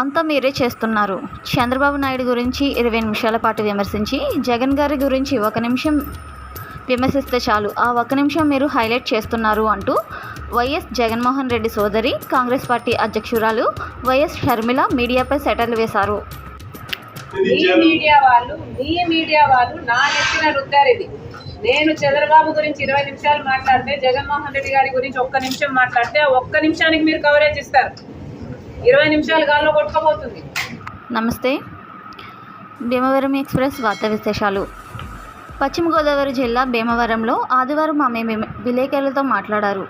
అంతా మీరే చేస్తున్నారు. చంద్రబాబు నాయుడు గురించి ఇరవై నిమిషాల పాటు విమర్శించి జగన్ గారి గురించి ఒక నిమిషం విమర్శిస్తే చాలు. ఆ ఒక్క నిమిషం మీరు హైలైట్ చేస్తున్నారు అంటూ వైఎస్ జగన్మోహన్ రెడ్డి సోదరి కాంగ్రెస్ పార్టీ అధ్యక్షురాలు వైఎస్ షర్మిల మీడియాపై సెటర్లు వేశారు. మీడియా వాళ్ళు మీ మీడియా వాళ్ళు నా నెత్తిన రుద్దారు ఇది నేను చంద్రబాబు గురించి ఇరవై నిమిషాలు మాట్లాడితే జగన్మోహన్ రెడ్డి గారి గురించి ఒక్క నిమిషం మాట్లాడితే ఒక్క నిమిషానికి మీరు కవరేజ్ ఇస్తారు. ఇరవై నిమిషాలు గాల్లో కొట్టుకోబోతుంది నమస్తే. భీమవరం ఎక్స్ప్రెస్ వార్త విశేషాలు. పశ్చిమ గోదావరి జిల్లా భీమవరంలో ఆదివారం ఆమె విలేకరులతో మాట్లాడారు.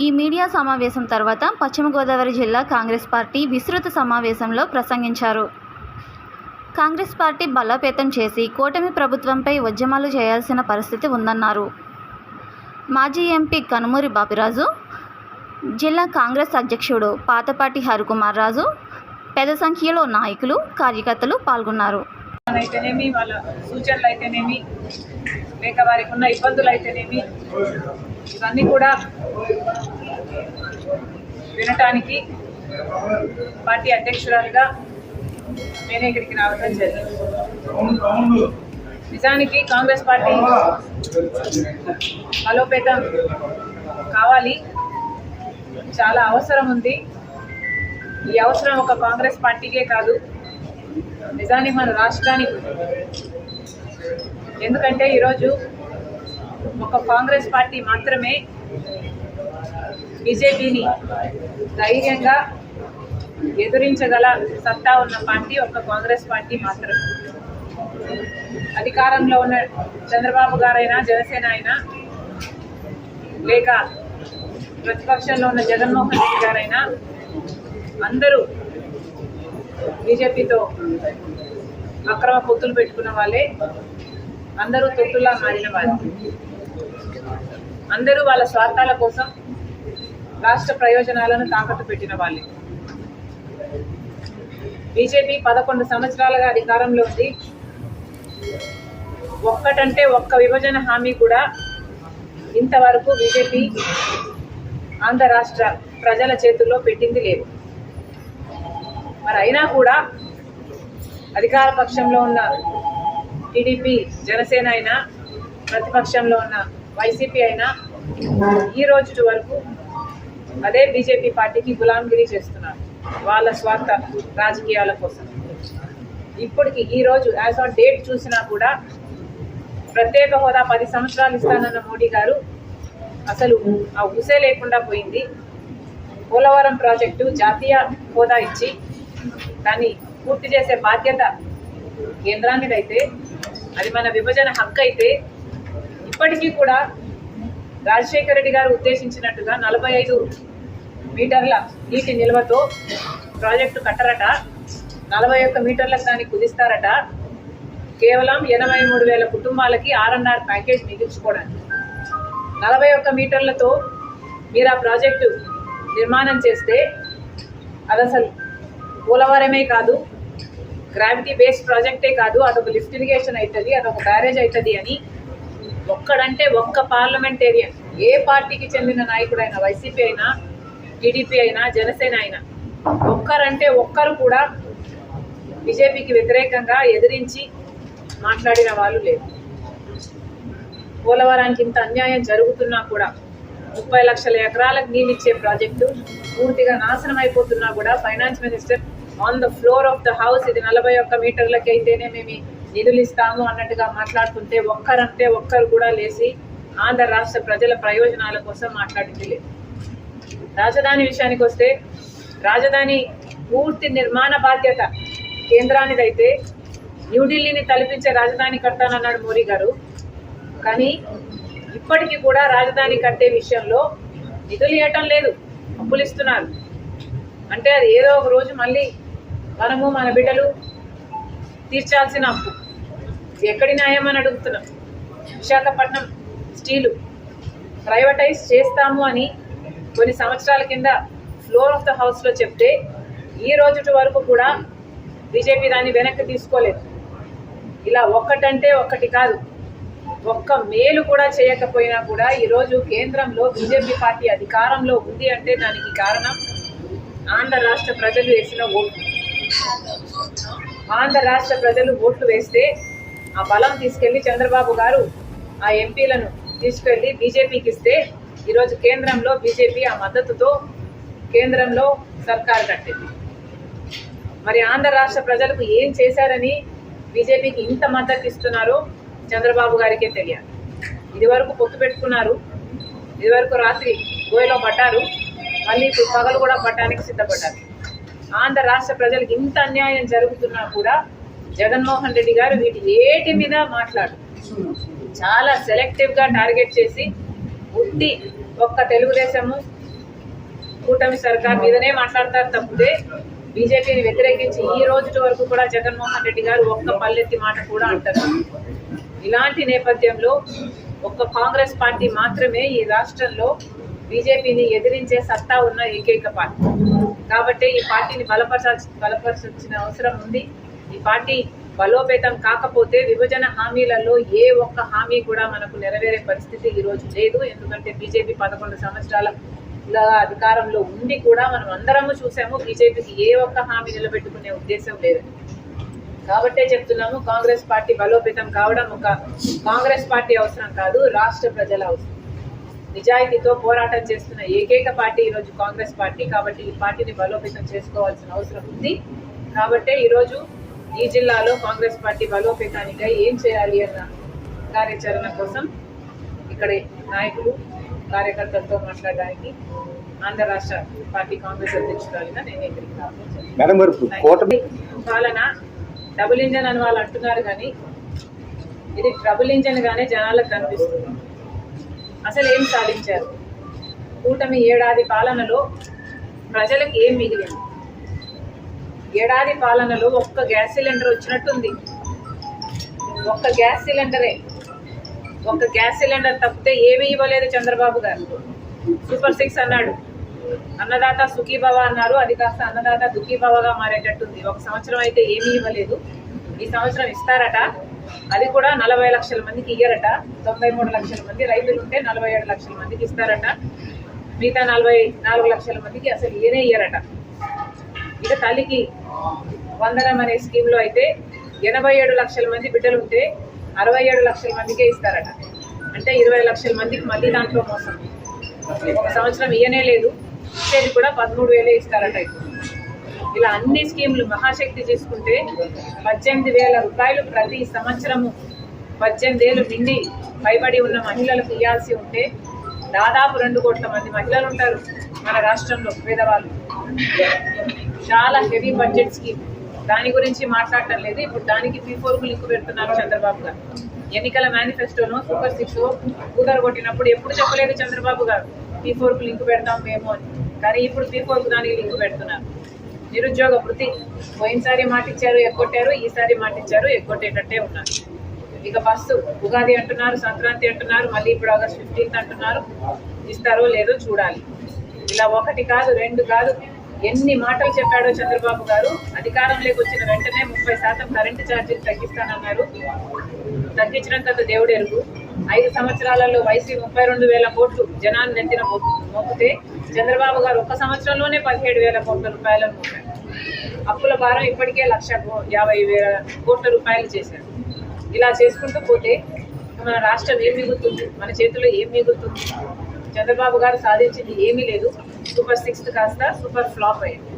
ఈ మీడియా సమావేశం తర్వాత పశ్చిమ గోదావరి జిల్లా కాంగ్రెస్ పార్టీ విస్తృత సమావేశంలో ప్రసంగించారు. కాంగ్రెస్ పార్టీ బలోపేతం చేసి కూటమి ప్రభుత్వంపై ఉద్యమాలు చేయాల్సిన పరిస్థితి ఉందన్నారు. మాజీ ఎంపీ కనుమూరి బాపిరాజు జిల్లా కాంగ్రెస్ అధ్యక్షుడు పాతపాటి హరికుమార్ రాజు పెద్ద సంఖ్యలో నాయకులు కార్యకర్తలు పాల్గొన్నారు. అయితేనేమి వాళ్ళ సూచనలు అయితేనేమి లేక వారికి ఉన్న ఇబ్బందులు అయితేనేమి ఇవన్నీ కూడా వినటానికి పార్టీ అధ్యక్షురాలుగా నేనే ఇక్కడికి రావడం జరిగింది. నిజానికి కాంగ్రెస్ పార్టీ బలోపేతం కావాలి. చాలా అవసరం ఉంది. ఈ అవసరం ఒక కాంగ్రెస్ పార్టీకే కాదు. నిజానికి మన రాష్ట్రానికి. ఎందుకంటే ఈరోజు ఒక కాంగ్రెస్ పార్టీ మాత్రమే బీజేపీని ధైర్యంగా ఎదురించగల సత్తా ఉన్న పార్టీ ఒక కాంగ్రెస్ పార్టీ మాత్రమే. అధికారంలో ఉన్న చంద్రబాబు గారైనా జనసేన అయినా లేక ప్రతిపక్షంలో ఉన్న జగన్మోహన్ రెడ్డి గారైనా అందరూ బీజేపీతో అక్రమ పొత్తులు పెట్టుకున్న వాళ్ళే అందరూ తొత్తులా మారిన వాళ్ళు. అందరూ వాళ్ళ స్వార్థాల కోసం రాష్ట్ర ప్రయోజనాలను తాకట్టు పెట్టిన వాళ్ళే. బీజేపీ పదకొండు సంవత్సరాలుగా అధికారంలో ఉంది. ఒక్కటంటే ఒక్క విభజన హామీ కూడా ఇంతవరకు బీజేపీ ఆంధ్ర రాష్ట్ర ప్రజల చేతుల్లో పెట్టింది లేదు. మరి అయినా కూడా అధికార పక్షంలో ఉన్న టీడీపీ జనసేన అయినా ప్రతిపక్షంలో ఉన్న వైసీపీ అయినా ఈ రోజు వరకు అదే బీజేపీ పార్టీకి గులాంగిరి చేస్తున్నారు వాళ్ళ స్వార్థ రాజకీయాల కోసం. ఇప్పటికి ఈ రోజు యాజ్ ఆన్ డేట్ చూసినా కూడా ప్రత్యేక హోదా పది సంవత్సరాలు ఇస్తానన్న మోడీ గారు అసలు ఆ ఊసే లేకుండా పోయింది. పోలవరం ప్రాజెక్టు జాతీయ హోదా ఇచ్చి దాన్ని పూర్తి చేసే బాధ్యత కేంద్రానిదైతే అది మన విభజన హక్కు అయితే ఇప్పటికీ కూడా రాజశేఖర రెడ్డి గారు ఉద్దేశించినట్టుగా నలభై ఐదు మీటర్ల నీటి నిల్వతో ప్రాజెక్టు కట్టరట. నలభై ఒక్క మీటర్లకు దాన్ని కుదిస్తారట. కేవలం ఎనభై మూడు వేల కుటుంబాలకి ఆర్ఎన్ఆర్ ప్యాకేజ్ మిగిల్చుకోవడానికి. నలభై ఒక్క మీటర్లతో మీరు ఆ ప్రాజెక్టు నిర్మాణం చేస్తే అది అసలు పోలవరమే కాదు గ్రావిటీ బేస్డ్ ప్రాజెక్టే కాదు అదొక లిఫ్ట్ ఇరిగేషన్ అవుతుంది అదొక బ్యారేజ్ అవుతుంది అని ఒక్కడంటే ఒక్క పార్లమెంటేరియన్ ఏ పార్టీకి చెందిన నాయకుడైనా వైసీపీ అయినా టీడీపీ అయినా జనసేన అయినా ఒక్కరంటే ఒక్కరు కూడా బీజేపీకి వ్యతిరేకంగా ఎదిరించి మాట్లాడిన వాళ్ళు లేరు. పోలవరానికి ఇంత అన్యాయం జరుగుతున్నా కూడా ముప్పై లక్షల ఎకరాలకు నీళ్ళు ఇచ్చే ప్రాజెక్టు పూర్తిగా నాశనం అయిపోతున్నా కూడా finance minister on the floor of the house ఇది నలభై ఒక్క మీటర్లకి అయితేనే మేము నిధులు ఇస్తాము అన్నట్టుగా మాట్లాడుతుంటే ఒక్కరంటే ఒక్కరు కూడా లేచి ఆంధ్ర రాష్ట్ర ప్రజల ప్రయోజనాల కోసం మాట్లాడింది లేదు రాజధాని విషయానికి వస్తే రాజధాని పూర్తి నిర్మాణ బాధ్యత కేంద్రానిదైతే న్యూఢిల్లీని తలపించే రాజధాని కడతానన్నాడు మోడీ గారు. కానీ ఇప్పటికీ కూడా రాజధాని కట్టే విషయంలో నిధులు ఇవ్వటం లేదు. అప్పులు ఇస్తున్నారు. అంటే అది ఏదో ఒక రోజు మళ్ళీ మనము మన బిడ్డలు తీర్చాల్సిన అప్పు. ఎక్కడి న్యాయం అని అడుగుతున్నాం. విశాఖపట్నం స్టీలు ప్రైవేటైజ్ చేస్తాము అని కొన్ని సంవత్సరాల కింద ఫ్లోర్ ఆఫ్ ద హౌస్లో చెప్తే ఈ రోజు వరకు కూడా బీజేపీ దాన్ని వెనక్కి తీసుకోలేదు. ఇలా ఒక్కటంటే ఒక్కటి కాదు. ఒక్క మేలు కూడా చేయకపోయినా కూడా ఈరోజు కేంద్రంలో బీజేపీ పార్టీ అధికారంలో ఉంది అంటే దానికి కారణం ఆంధ్ర రాష్ట్ర ప్రజలు వేసిన ఓట్లు. ఆంధ్ర రాష్ట్ర ప్రజలు ఓట్లు వేస్తే ఆ బలం తీసుకెళ్ళి చంద్రబాబు గారు ఆ ఎంపీలను తీసుకెళ్ళి బీజేపీకి ఇస్తే ఈరోజు కేంద్రంలో బీజేపీ ఆ మద్దతుతో కేంద్రంలో సర్కారు కట్టింది. మరి ఆంధ్ర రాష్ట్ర ప్రజలకు ఏం చేశారని బీజేపీకి ఇంత మద్దతు ఇస్తున్నారో చంద్రబాబు గారికే తెలియాలి. ఇదివరకు పొత్తు పెట్టుకున్నారు. ఇదివరకు రాత్రి గోయలో పడ్డారు. మళ్ళీ ఇప్పుడు పగలు కూడా పట్టడానికి సిద్ధపడ్డారు. ఆంధ్ర రాష్ట్ర ప్రజలకు ఇంత అన్యాయం జరుగుతున్నా కూడా జగన్మోహన్ రెడ్డి గారు వీటి ఏటి మీద మాట్లాడు. చాలా సెలెక్టివ్గా టార్గెట్ చేసి ఉట్టి ఒక్క తెలుగుదేశము కూటమి సర్కార్ మీదనే మాట్లాడతారు తప్పితే బీజేపీని వ్యతిరేకించి ఈ రోజు వరకు కూడా జగన్మోహన్ రెడ్డి గారు ఒక్క పల్లెత్తి మాట కూడా అంటారు. ఇలాంటి నేపథ్యంలో ఒక్క కాంగ్రెస్ పార్టీ మాత్రమే ఈ రాష్ట్రంలో బీజేపీని ఎదిరించే సత్తా ఉన్న ఏకైక పార్టీ. కాబట్టి ఈ పార్టీని బలపరచాల్సి బలపరచాల్సిన అవసరం ఉంది. ఈ పార్టీ బలోపేతం కాకపోతే విభజన హామీలలో ఏ ఒక్క హామీ కూడా మనకు నెరవేరే పరిస్థితి ఈ రోజు లేదు. ఎందుకంటే బీజేపీ పదకొండు సంవత్సరాల అధికారంలో ఉండి కూడా మనం అందరము చూసాము బీజేపీకి ఏ ఒక్క హామీ నిలబెట్టుకునే ఉద్దేశం లేదు కాబట్టే చెప్తున్నాము కాంగ్రెస్ పార్టీ బలోపేతం కావడం ఒక కాంగ్రెస్ పార్టీ అవసరం కాదు రాష్ట్ర ప్రజల అవసరం. నిజాయితీతో పోరాటం చేస్తున్న ఏకైక పార్టీ ఈరోజు కాంగ్రెస్ పార్టీ కాబట్టి ఈ పార్టీని బలోపేతం చేసుకోవాల్సిన అవసరం ఉంది. కాబట్టే ఈరోజు ఈ జిల్లాలో కాంగ్రెస్ పార్టీ బలోపేతానికై ఏం చేయాలి అన్న కార్యాచరణ కోసం ఇక్కడ నాయకులు కార్యకర్తలతో మాట్లాడడానికి ఆంధ్ర రాష్ట్ర పార్టీ కాంగ్రెస్ అధ్యక్షురాలిగా నేను కూటమి పాలన డబుల్ ఇంజన్ అని వాళ్ళు అంటున్నారు కానీ ఇది ట్రబుల్ ఇంజన్ గానే జనాలకు కనిపిస్తుంది. అసలు ఏం సాధించారు? కూటమి ఏడాది పాలనలో ప్రజలకు ఏం మిగిలింది? ఏడాది పాలనలో ఒక్క గ్యాస్ సిలిండర్ వచ్చినట్టుంది. ఒక్క గ్యాస్ సిలిండరే. ఒక్క గ్యాస్ సిలిండర్ తప్పితే ఏమీ ఇవ్వలేదు చంద్రబాబు గారు. సూపర్ సిక్స్ అన్నాడు. అన్నదాత సుఖీభవ అన్నారు. అది కాస్త అన్నదాత దుఃఖీభవగా మారేటట్టుంది. ఒక సంవత్సరం అయితే ఏమీ ఇవ్వలేదు. ఈ సంవత్సరం ఇస్తారట. అది కూడా నలభై లక్షల మందికి ఇయ్యరట. తొంభై మూడు లక్షల మంది రైతులు ఉంటే నలభై ఏడు లక్షల మందికి ఇస్తారట. మిగతా నలభై నాలుగు లక్షల మందికి అసలు ఇయనే ఇయ్యరట. ఇక తల్లికి వందనం అనే స్కీమ్లో అయితే ఎనభై ఏడు లక్షల మంది బిడ్డలు ఉంటే అరవై ఏడు లక్షల మందికే ఇస్తారట. అంటే ఇరవై లక్షల మందికి మళ్ళీ దాంట్లో మోసం. ఒక సంవత్సరం ఇయ్యనే లేదు. ఇచ్చేది కూడా పదమూడు వేలే ఇస్తారట ఇలా అన్ని స్కీములు మహాశక్తి తీసుకుంటే పద్దెనిమిది వేల రూపాయలు ప్రతి సంవత్సరము పద్దెనిమిది ఏళ్ళు నిండి పైబడి ఉన్న మహిళలకు ఇవ్వాల్సి ఉంటే దాదాపు రెండు కోట్ల మంది మహిళలు ఉంటారు మన రాష్ట్రంలో పేదవాళ్ళు. చాలా హెవీ బడ్జెట్ స్కీమ్. దాని గురించి మాట్లాడటం లేదు. ఇప్పుడు దానికి పీ ఫోర్కు లింక్ పెడుతున్నారు చంద్రబాబు గారు. ఎన్నికల మేనిఫెస్టోను సూపర్ సిక్స్ కూదరు కొట్టినప్పుడు ఎప్పుడు చెప్పలేదు చంద్రబాబు గారు. పీ ఫోర్కు లింక్ పెడతాం మేము అని. కానీ ఇప్పుడు పీ ఫోర్కు దానికి లింక్ పెడుతున్నారు. నిరుద్యోగ వృత్తి. పోయినసారి మాట ఇచ్చారు ఎగ్గొట్టారు ఈసారి మాటిచ్చారు ఎగ్గొట్టేటట్టే ఉన్నారు. ఇక బస్సు ఉగాది అంటున్నారు సంక్రాంతి అంటున్నారు మళ్ళీ ఇప్పుడు ఆగస్ట్ ఫిఫ్టీన్త్ అంటున్నారు. ఇస్తారో లేదో చూడాలి. ఇలా ఒకటి కాదు రెండు కాదు. ఎన్ని మాటలు చెప్పాడో చంద్రబాబు గారు అధికారంలోకి వచ్చిన వెంటనే ముప్పై శాతం కరెంటు ఛార్జీలు తగ్గిస్తానన్నారు. తగ్గించడం కదా దేవుడు ఎరుగు. ఐదు సంవత్సరాలలో వైసీ ముప్పై రెండు వేల కోట్లు జనాన్ని నెత్తిన మోపితే చంద్రబాబు గారు ఒక్క సంవత్సరంలోనే పదిహేడు వేల కోట్ల రూపాయలను మోపారు. అప్పుల భారం ఇప్పటికే లక్ష యాభై వేల కోట్ల రూపాయలు చేశారు. ఇలా చేసుకుంటూ పోతే మన రాష్ట్రం ఏం మిగులుతుంది? మన చేతిలో ఏం మిగులుతుంది? చంద్రబాబు గారు సాధించింది ఏమీ లేదు. సూపర్ సిక్స్త్ కాస్త సూపర్ ఫ్లాప్ అయ్యింది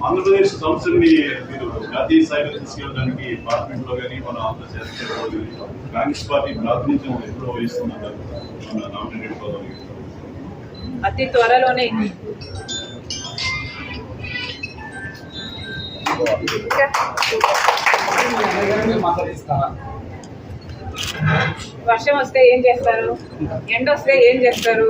ఆంధ్రప్రదేశ్ సంస్థని మీరు జాతీయ స్థాయిలో తీసుకెళ్ళడానికి పార్లమెంట్లో కానీ మన ఆంధ్రప్రదేశ్ కాంగ్రెస్ పార్టీ ప్రాతినిధ్యం ఎప్పుడో వహిస్తున్నారు మన నామినేటెడ్ పదవి. అతి త్వరలోనే. వర్షం వస్తే ఏం చేస్తారు? ఎండ వస్తే ఏం చేస్తారు?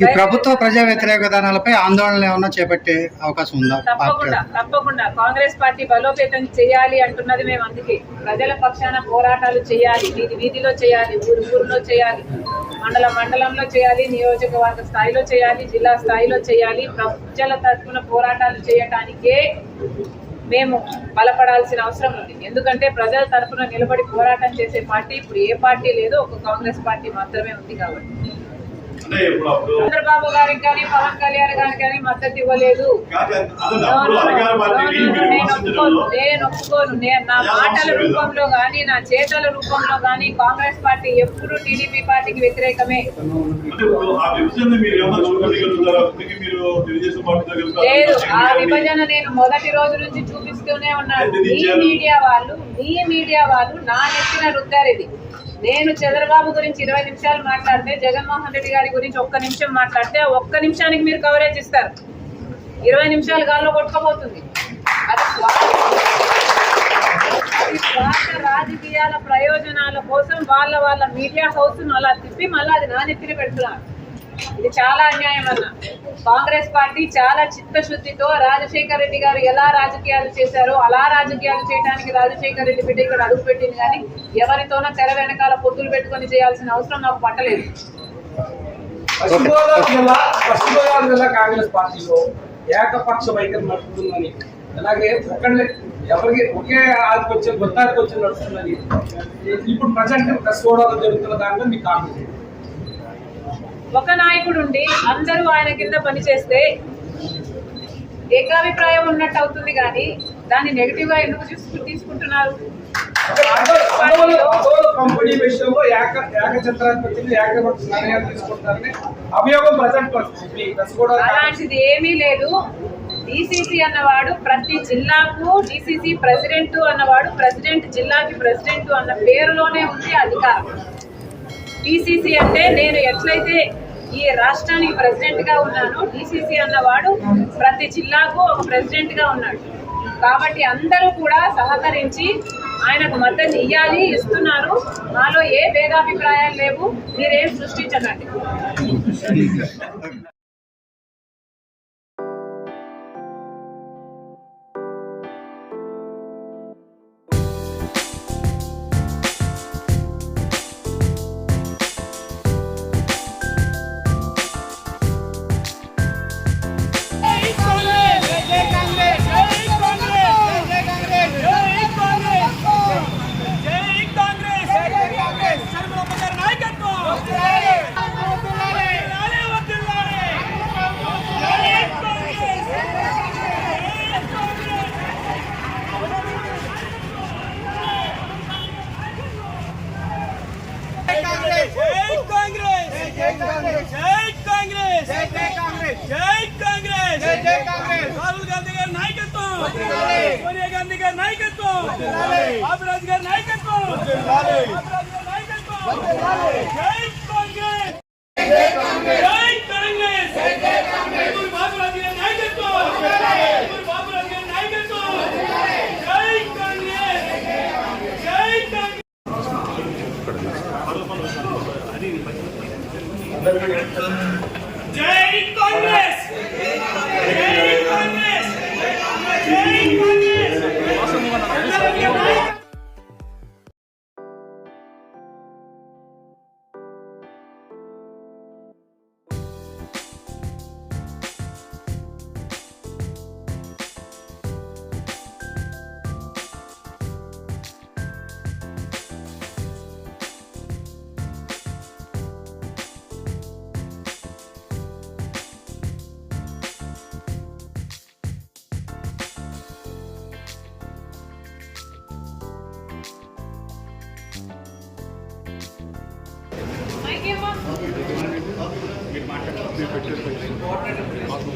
ఈ ప్రభుత్వ ప్రజా వ్యతిరేక విధానాలపై ఆందోళన ఏమైనా చేపట్టే అవకాశం ఉందా? తప్పకుండా తప్పకుండా. కాంగ్రెస్ పార్టీ బలోపేతం చేయాలి అంటున్నది మేము అందుకే. ప్రజల పక్షాన పోరాటాలు చేయాలి వీధి వీధిలో చేయాలి ఊరు ఊరిలో చేయాలి మండల మండలంలో చేయాలి నియోజకవర్గ స్థాయిలో చేయాలి జిల్లా స్థాయిలో చేయాలి. ప్రజల తరఫున పోరాటాలు చేయటానికే మేము బలపడాల్సిన అవసరం ఉంది. ఎందుకంటే ప్రజల తరఫున నిలబడి పోరాటం చేసే పార్టీ ఇప్పుడు ఏ పార్టీ లేదో ఒక కాంగ్రెస్ పార్టీ మాత్రమే ఉంది కాబట్టి. చంద్రబాబు గారికి కానీ పవన్ కళ్యాణ్ గారికి కానీ మద్దతు ఇవ్వలేదు. నేను ఒప్పుకోను నేను నా మాటల రూపంలో కానీ నా చేతల రూపంలో కానీ కాంగ్రెస్ పార్టీ ఎప్పుడు టీడీపీ పార్టీకి వ్యతిరేకమే. లేదు. ఆ విభజన నేను మొదటి రోజు నుంచి చూపిస్తూనే ఉన్నాను ఎందుకు మీ? మీడియా వాళ్ళు మీ మీడియా వాళ్ళు నా నెత్తిన రుద్దారు ఇది. నేను చంద్రబాబు గురించి ఇరవై నిమిషాలు మాట్లాడితే జగన్మోహన్ రెడ్డి గారి గురించి ఒక్క నిమిషం మాట్లాడితే ఒక్క నిమిషానికి మీరు కవరేజ్ ఇస్తారు. ఇరవై నిమిషాలు గాల్లో కొట్టుకోబోతుంది అది స్వార్థ. రాజకీయాల ప్రయోజనాల కోసం వాళ్ళ వాళ్ళ మీడియా హౌస్ అలా తిప్పి మళ్ళీ అది నా నెత్తిన పెడుతున్నారు. ఇది చాలా అన్యాయం అన్న. కాంగ్రెస్ పార్టీ చాలా చిత్తశుద్ధితో రాజశేఖర్ రెడ్డి గారు ఎలా రాజకీయాలు చేశారో అలా రాజకీయాలు చేయడానికి రాజశేఖర్ రెడ్డి బిడ్డ ఇక్కడ అడుగు పెట్టింది కానీ ఎవరితోనో తెర వెనకాల పొత్తులు పెట్టుకొని చేయాల్సిన అవసరం నాకు పట్టలేదు. పశ్చిమ గోదావరి జిల్లా పశ్చిమ గోదావరి జిల్లా కాంగ్రెస్ పార్టీలో ఏకపక్ష వైఖరి నడుపుతుందని అలాగే ఒకళ్ళే ఎవరికి ఒకే ఆధిపత్యం గుత్తాధిపత్యం నడుస్తుందని ఇప్పుడు ప్రజెంట్ ప్రెస్ గోదావరి జరుగుతున్న దాంట్లో మీకు కామెంట్ ఒక నాయకుడు ఉండి అందరూ ఆయన కింద పనిచేస్తే ఏకాభిప్రాయం ఉన్నట్టు అవుతుంది కానీ దాన్ని నెగిటివ్గా ఎందుకు తీసుకు- తీసుకుంటున్నారు? కంపెనీ విషయంలో అలాంటిది ఏమీ లేదు. డిసిసి అన్నవాడు ప్రతి జిల్లాకు డిసిసి ప్రెసిడెంట్ అన్నవాడు ప్రెసిడెంట్ జిల్లాకి ప్రెసిడెంట్ అన్న పేరులోనే ఉంది అధికారం. డిసిసి అంటే నేను ఎట్లయితే ఈ రాష్ట్రానికి ప్రెసిడెంట్గా ఉన్నానో డిసిసి అన్నవాడు ప్రతి జిల్లాకు ఒక ప్రెసిడెంట్గా ఉన్నాడు. కాబట్టి అందరూ కూడా సహకరించి ఆయనకు మద్దతు ఇవ్వాలి ఇస్తున్నారు. మాలో ఏ భేదాభిప్రాయాలు లేవు మీరేం సృష్టించకండి. బాబురాజ్ గారి నాయకత్వం! జై కాంగ్రెస్! జై కాంగ్రెస్! జై కాంగ్రెస్! బాబురాజ్ గారి నాయకత్వం బాబురాజ్ గారి నాయకత్వం జై కాంగ్రెస్! జై కాంగ్రెస్! జై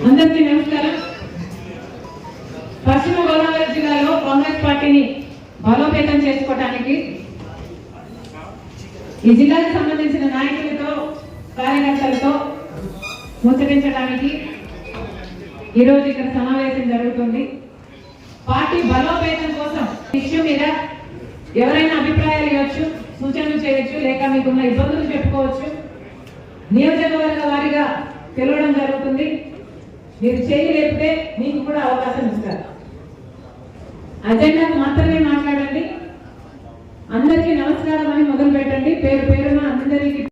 అందరికీ నమస్కారం. పశ్చిమ గోదావరి జిల్లాలో కాంగ్రెస్ పార్టీని బలోపేతం చేసుకోవడానికి ఈ జిల్లాకు సంబంధించిన నాయకులతో కార్యకర్తలతో ముచ్చటించడానికి ఈరోజు ఇక్కడ సమావేశం జరుగుతుంది. పార్టీ బలోపేతం కోసం విషయం మీద ఎవరైనా అభిప్రాయాలు ఇవ్వచ్చు సూచనలు చేయొచ్చు లేక మీకున్న ఇబ్బందులు చెప్పుకోవచ్చు. నియోజకవర్గ వారిగా పిలవడం జరుగుతుంది. మీరు చేయి లేపితే మీకు కూడా అవకాశం ఇస్తారు. అజెండాకు మాత్రమే మాట్లాడండి. అందరికీ నమస్కారం అని మొదలు పెట్టండి పేరు పేరున అందరికీ